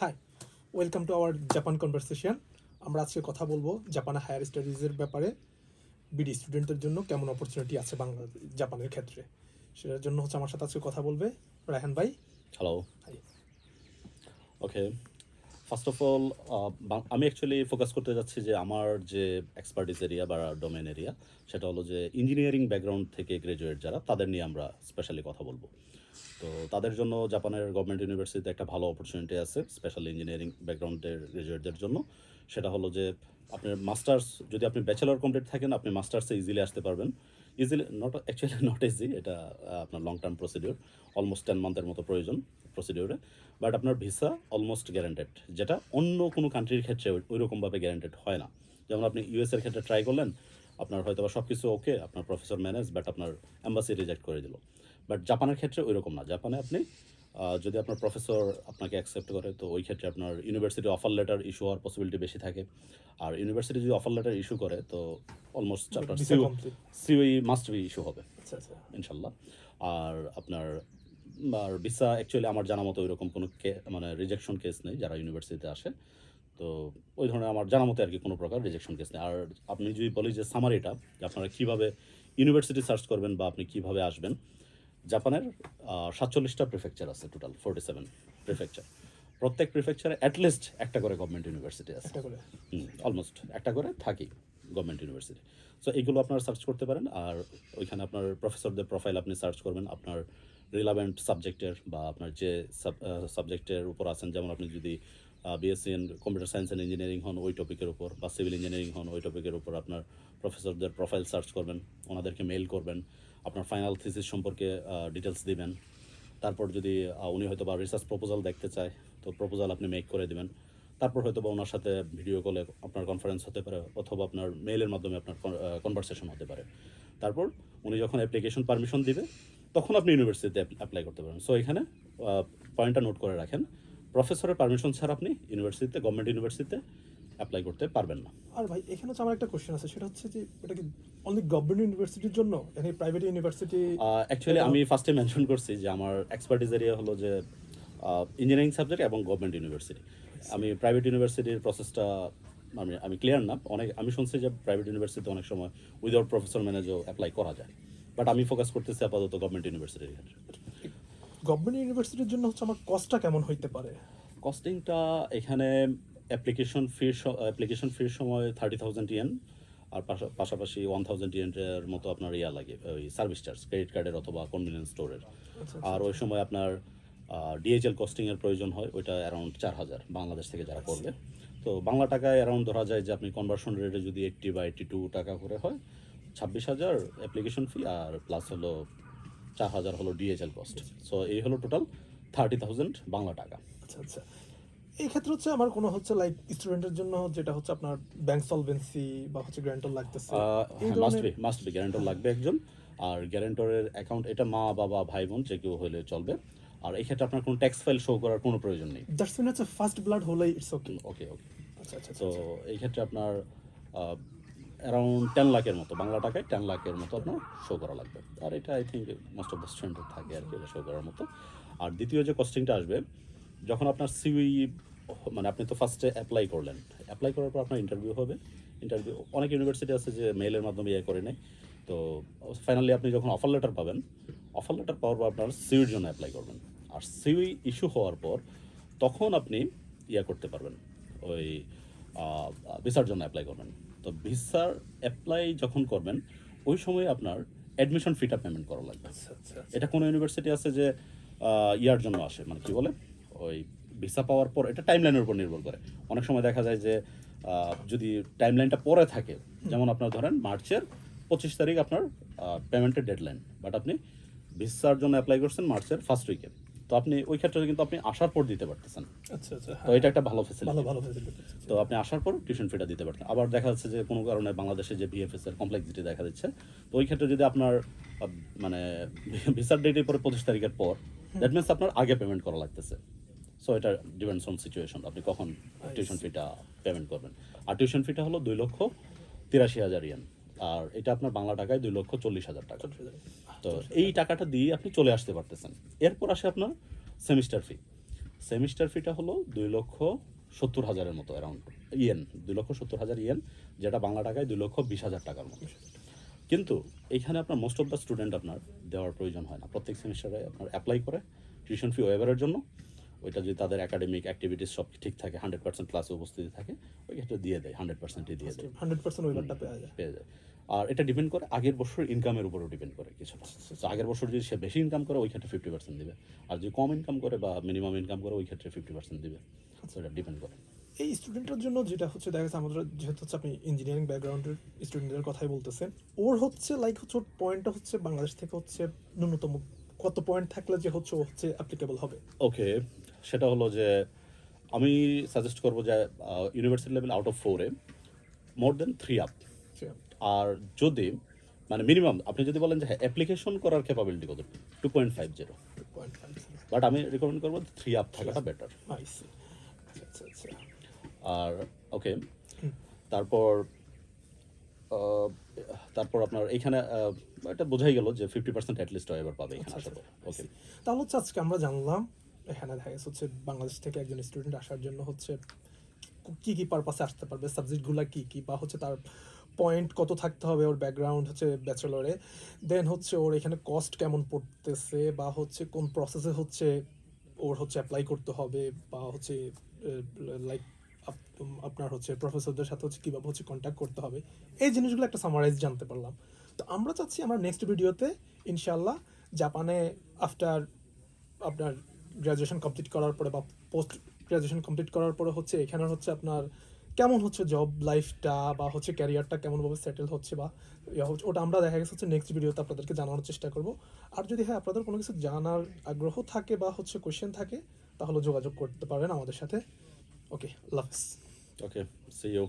Hi welcome to our Japan conversation আমরা আজকে কথা বলব জাপানে হায়ার স্টাডিজের ব্যাপারে। বিডি স্টুডেন্টদের জন্য কেমন অপরচুনিটি আছে বাংলা জাপানের ক্ষেত্রে? সেটার জন্য হচ্ছে আমার সাথে আজকে কথা বলবে রায়হান ভাই। Hello. Okay first of all আমি অ্যাকচুয়ালি ফোকাস করতে যাচ্ছি যে আমার যে এক্সপার্টিস এরিয়া বা ডোমেন এরিয়া সেটা হলো যে ইঞ্জিনিয়ারিং ব্যাকগ্রাউন্ড থেকে গ্রাজুয়েট যারা তাদের নিয়ে আমরা স্পেশালি কথা বলব। তো তাদের জন্য জাপানের গভর্নমেন্ট ইউনিভার্সিটিতে একটা ভালো অপরচুনিটি আছে স্পেশাল ইঞ্জিনিয়ারিং ব্যাকগ্রাউন্ডের গ্রাজুয়েটদের জন্য। সেটা হলো যে আপনার মাস্টার্স যদি আপনি ব্যাচেলর কমপ্লিট থাকেন, আপনি মাস্টার্সে ইজিলি আসতে পারবেন। Easily not actually not easy এটা আপনার long term procedure almost ten মান্থের মতো প্রয়োজন প্রসিডিওরে বাট আপনার ভিসা অলমোস্ট গ্যারান্টেড যেটা অন্য কোনো কান্ট্রির ক্ষেত্রে ওই রকমভাবে গ্যারান্টেড হয় না। যেমন আপনি ইউএসের ক্ষেত্রে ট্রাই করলেন আপনার হয়তো বা সব কিছু ওকে আপনার প্রফেসর ম্যানেজ বাট আপনার অ্যাম্বাসি রিজেক্ট করে দিল। বাট জাপানের ক্ষেত্রে ওই রকম না। জাপানে আপনি যদি আপনার প্রফেসর আপনাকে অ্যাকসেপ্ট করে তো ওই ক্ষেত্রে আপনার ইউনিভার্সিটি অফার লেটার ইস্যু হওয়ার পসিবিলিটি বেশি থাকে। আর ইউনিভার্সিটি যদি অফার লেটার ইস্যু করে তো অলমোস্ট আপনার. সিওই মাস্ট বি ইস্যু হবে আচ্ছা আচ্ছা। ইনশাল্লাহ। আর আপনার আর ভিসা অ্যাকচুয়ালি আমার জানা মতো ওইরকম কোনো কে- মানে রিজেকশন কেস নেই যারা ইউনিভার্সিটিতে আসে। তো ওই ধরনের আমার জানা মতে আর কি কোনো প্রকার রিজেকশন কেস নেই। আর আপনি যদি বলি যে সামারিটা যে আপনারা কীভাবে ইউনিভার্সিটি সার্চ করবেন বা আপনি কীভাবে আসবেন জাপানের সাতচল্লিশটা প্রিফেকচার আছে টোটাল ফোর্টি সেভেন প্রিফেকচার প্রত্যেক প্রিফেকচারে অ্যাটলিস্ট একটা করে গভর্নমেন্ট ইউনিভার্সিটি আছে। অলমোস্ট একটা করে থাকি গভর্নমেন্ট ইউনিভার্সিটি সো এইগুলো আপনারা সার্চ করতে পারেন। আর ওইখানে আপনার প্রফেসরদের প্রোফাইল আপনি সার্চ করবেন। আপনার রিলাভেন্ট সাবজেক্টের বা আপনার যে সাবজেক্টের উপর আছেন যেমন আপনি যদি BSc in computer science and engineering হন, ওই টপিকের উপর, বা সিভিল ইঞ্জিনিয়ারিং হন, ওই টপিকের উপর আপনার প্রফেসরদের প্রোফাইল সার্চ করবেন, ওনাদেরকে মেইল করবেন, আপনার ফাইনাল থিসিস সম্পর্কে ডিটেলস দিবেন। তারপর যদি উনি হয়তো বা রিসার্চ প্রপোজাল দেখতে চায়, তো প্রপোজাল আপনি মেক করে দিবেন। তারপর হয়তো বা ওনার সাথে ভিডিও কলে আপনার কনফারেন্স হতে পারে, অথবা আপনার মেইলের মাধ্যমে আপনার কনভারসেশন হতে পারে। তারপর উনি যখন অ্যাপ্লিকেশন পারমিশন দিবে, তখন আপনি ইউনিভার্সিটিতে অ্যাপ্লাই করতে পারেন সো এখানে পয়েন্টটা নোট করে রাখেন প্রফেসরের পারমিশন ছাড়া আপনি ইউনিভার্সিটিতে গভর্নমেন্ট ইউনিভার্সিটিতে অ্যাপ্লাই করতে পারবেন না। আর ভাই এখানে হচ্ছে আমার একটা কোশ্চেন আছে। সেটা হচ্ছে যে এটা কি অনলি গভর্নমেন্ট ইউনিভার্সিটির জন্য? এখানে প্রাইভেট ইউনিভার্সিটি অ্যাকচুয়ালি আমি ফার্স্টে মেনশন করছি যে আমার এক্সপার্টিস এরিয়া হলো যে ইঞ্জিনিয়ারিং সাবজেক্ট এবং গভর্নমেন্ট ইউনিভার্সিটি আমি প্রাইভেট ইউনিভার্সিটির প্রসেসটা আমি আমি ক্লিয়ার না। অনেক আমি শুনছি যে প্রাইভেট ইউনিভার্সিটিতে অনেক সময় উইদাউট প্রফেসর ম্যানেজও অ্যাপ্লাই করা যায়। বাট আমি ফোকাস করতেছি আপাতত গভর্নমেন্ট ইউনিভার্সিটির ক্ষেত্রে। গভর্নমেন্ট ইউনিভার্সিটির জন্য হচ্ছে আমার কস্টটা কেমন হইতে পারে? কস্টিংটা এখানে অ্যাপ্লিকেশন ফির অ্যাপ্লিকেশন ফির সময় থার্টি থাউজেন্ড ইয়েন আর পাশা- পাশাপাশি ওয়ান থাউজেন্ড ইয়েনের মতো আপনার ইয়া লাগে ওই সার্ভিস চার্জ ক্রেডিট কার্ডের অথবা কনভিনিয়েন্স স্টোরের আচ্ছা, আর ওই সময় আপনার ডিএইচএল কস্টিংয়ের প্রয়োজন হয় ওইটা অ্যারাউন্ড চার হাজার বাংলাদেশ থেকে যারা করবে। তো বাংলা টাকায় অ্যারাউন্ড ধরা যায় যে আপনি কনভার্সন রেটে যদি এইট্টি বা এইট্টি টু টাকা করে হয় ছাব্বিশ হাজার অ্যাপ্লিকেশন ফি আর প্লাস হলো চার হাজার হলো ডিএইচএল কস্ট। সো এই হলো টোটাল থার্টি থাউজেন্ড বাংলা টাকা। আচ্ছা আচ্ছা। এই ক্ষেত্রে হচ্ছে আমার কোনো হচ্ছে লাইক স্টুডেন্টের জন্য যেটা হচ্ছে আপনার ব্যাংক সলভেন্সি বা হচ্ছে গ্র্যান্টর লাগতেছে must be must be guarantor লাগবে একজন। আর গ্যারেন্টরের অ্যাকাউন্ট এটা মা বাবা ভাই বোন যে কেউ হলে চলবে। আর এই ক্ষেত্রে আপনার কোনো ট্যাক্স ফাইল শো করার কোনো প্রয়োজন নেই। দ্যাটস মিন হচ্ছে ফার্স্ট ব্লাড হলেই ইটস ওকে ওকে ওকে আচ্ছা আচ্ছা তো এই ক্ষেত্রে আপনার অ্যারাউন্ড টেন লাখের মতো, বাংলা টাকায় টেন লাখের মতো আপনার শো করা লাগবে। আর এটা I think most of the স্টুডেন্টের থাকে আর কি, এটা শো করার মতো। আর দ্বিতীয় যে কস্টিংটা আসবে, যখন আপনার সিউই মানে আপনি তো ফার্স্টে অ্যাপ্লাই করলেন। অ্যাপ্লাই করার পর আপনার ইন্টারভিউ হবে। ইন্টারভিউ অনেক ইউনিভার্সিটি আছে যে মেইলের মাধ্যমে ইয়ে করে নেয়। তো ফাইনালি আপনি যখন অফার লেটার পাবেন অফার লেটার পাওয়ার পর আপনার সিউইর জন্য অ্যাপ্লাই করবেন। আর সিউই ইস্যু হওয়ার পর তখন আপনি ইয়া করতে পারবেন। ওই ভিসার জন্য অ্যাপ্লাই করবেন। তো ভিসার অ্যাপ্লাই যখন করবেন ওই সময় আপনার অ্যাডমিশন ফিটা পেমেন্ট করা লাগবে। আচ্ছা আচ্ছা এটা কোনো ইউনিভার্সিটি আছে যে ইয়ার জন্য আসে মানে কি বলে? ওই ভিসা পাওয়ার পর এটা টাইমলাইনের উপর নির্ভর করে। অনেক সময় দেখা যায় যে যদি টাইমলাইনটা পরে থাকে যেমন আপনার ধরেন মার্চের পঁচিশ তারিখ আপনার পেমেন্টের ডেডলাইন বাট আপনি ভিসার জন্য অ্যাপ্লাই করছেন মার্চের ফার্স্ট উইকে তো আপনি ওই ক্ষেত্রে কিন্তু আপনি আসার পর দিতে পারতেছেন। আচ্ছা আচ্ছা তো এটা একটা ভালো ফেসিলিটি ভালো ভালো ফেসিলিটি তো আপনি আসার পর টিউশন ফিটা দিতে পারতেন। আবার দেখা যাচ্ছে যে কোনো কারণে বাংলাদেশে যে বিএফএস এর কমপ্লেক্সিটি দেখা দিচ্ছে তো ওই ক্ষেত্রে যদি আপনার মানে ভিসার ডেটের পরে পঁচিশ তারিখের পর দ্যাট মিনস আপনার আগে পেমেন্ট করা লাগতেছে। সো এটা ডিপেন্ডস অন সিচুয়েশন আপনি কখন টিউশন ফিটা পেমেন্ট করবেন। আর টিউশন ফিটা হলো দুই লক্ষ তিরাশি হাজার ইয়েন আর এটা আপনার বাংলা টাকায় দুই লক্ষ চল্লিশ হাজার টাকা। তো এই টাকাটা দিয়ে আপনি চলে আসতে পারতেছেন। এরপর আসে আপনার সেমিস্টার ফি সেমিস্টার ফিটা হলো দুই লক্ষ সত্তর হাজারের মতো অ্যারাউন্ড ইয়েন দুই লক্ষ সত্তর হাজার ইয়েন যেটা বাংলা টাকায় দুই লক্ষ বিশ হাজার টাকার মতো। কিন্তু এখানে আপনার মোস্ট অফ দ্য স্টুডেন্ট আপনার দেওয়ার প্রয়োজন হয় না। প্রত্যেক সেমিস্টারে আপনার অ্যাপ্লাই করে। টিউশন ফি ওয়েভারের জন্য। ওইটা যদি তাদের একাডেমিক অ্যাক্টিভিটিস সব ঠিক থাকে হান্ড্রেড পার্সেন্ট ক্লাসে উপস্থিতি থাকে ওই ক্ষেত্রে দিয়ে দেয় হান্ড্রেড পার্সেন্টই দিয়ে দেয়। হান্ড্রেড পার্সেন্ট ওয়েবারটা পেয়ে যায়। পেয়ে যায়। আর এটা ডিপেন্ড করে আগের বছর ইনকামের উপরও ডিপেন্ড করে কিছুটা। তো আগের বছর যদি সে বেশি ইনকাম করে ওই ক্ষেত্রে ফিফটি পার্সেন্ট দিবে। আর যদি কম ইনকাম করে বা মিনিমাম ইনকাম করে ওই ক্ষেত্রে ফিফটি পার্সেন্ট দিবে। এটা ডিপেন্ড করে। এই স্টুডেন্টের জন্য যেটা হচ্ছে দেখা যাচ্ছে আমাদের যেহেতু হচ্ছে আপনি ইঞ্জিনিয়ারিং ব্যাকগ্রাউন্ডের স্টুডেন্টদের কথাই বলতেছেন ওর হচ্ছে লাইক হচ্ছে ওর পয়েন্টটা হচ্ছে বাংলাদেশ থেকে হচ্ছে ন্যূনতম। কত পয়েন্ট থাকলে যে হচ্ছে ও হচ্ছে অ্যাপ্লিকেবল হবে? ওকে সেটা হলো যে আমি সাজেস্ট করব যে ইউনিভার্সিটি লেভেল আউট অফ ফোরে মোর দেন থ্রি আপ আর যদি মানে মিনিমাম আপনি যদি বলেন যে হ্যাঁ অ্যাপ্লিকেশন করার ক্যাপাবিলিটি কত? Two point five zero but আমি রেকমেন্ড করব থ্রি আপ থাকাটা বেটার আচ্ছা আচ্ছা আচ্ছা। আর ওকে তারপর তারপর আপনার এইখানে আহ, এটা বোঝাই গেল যে ফিফটি পার্সেন্ট অ্যাটলিস্ট এবার পাবে এখানে আসার ওকে তাহলে হচ্ছে আজকে আমরা জানলাম এখানে দেখা গেছে হচ্ছে বাংলাদেশ থেকে একজন স্টুডেন্ট আসার জন্য হচ্ছে কি কি পারপাসে আসতে পারবে সাবজেক্টগুলো কি কি বা হচ্ছে তার পয়েন্ট কত থাকতে হবে, ওর ব্যাকগ্রাউন্ড হচ্ছে ব্যাচেলরে দেন হচ্ছে ওর এখানে কস্ট কেমন পড়তেছে বা হচ্ছে কোন প্রসেসে হচ্ছে ওর হচ্ছে অ্যাপ্লাই করতে হবে বা হচ্ছে লাইক আপনার হচ্ছে প্রফেসরদের সাথে হচ্ছে কীভাবে হচ্ছে কন্ট্যাক্ট করতে হবে, এই জিনিসগুলো একটা সামারাইজ জানতে পারলাম। তো আমরা চাচ্ছি আমরা নেক্সট ভিডিওতে ইনশাল্লাহ জাপানে আফটার আপনার গ্র্যাজুয়েশন কমপ্লিট করার পরে বা পোস্ট গ্র্যাজুয়েশন কমপ্লিট করার পরে হচ্ছে এখানে হচ্ছে আপনার কেমন হচ্ছে জব লাইফটা বা হচ্ছে ক্যারিয়ারটা কেমনভাবে সেটেল হচ্ছে বা ওটা আমরা দেখা গেছে হচ্ছে নেক্সট ভিডিওতে আপনাদেরকে জানানোর চেষ্টা করব। আর যদি হ্যাঁ আপনাদের কোনো কিছু জানার আগ্রহ থাকে বা হচ্ছে কোয়েশ্চেন থাকে, তাহলে যোগাযোগ করতে পারেন আমাদের সাথে। Okay loves okay see you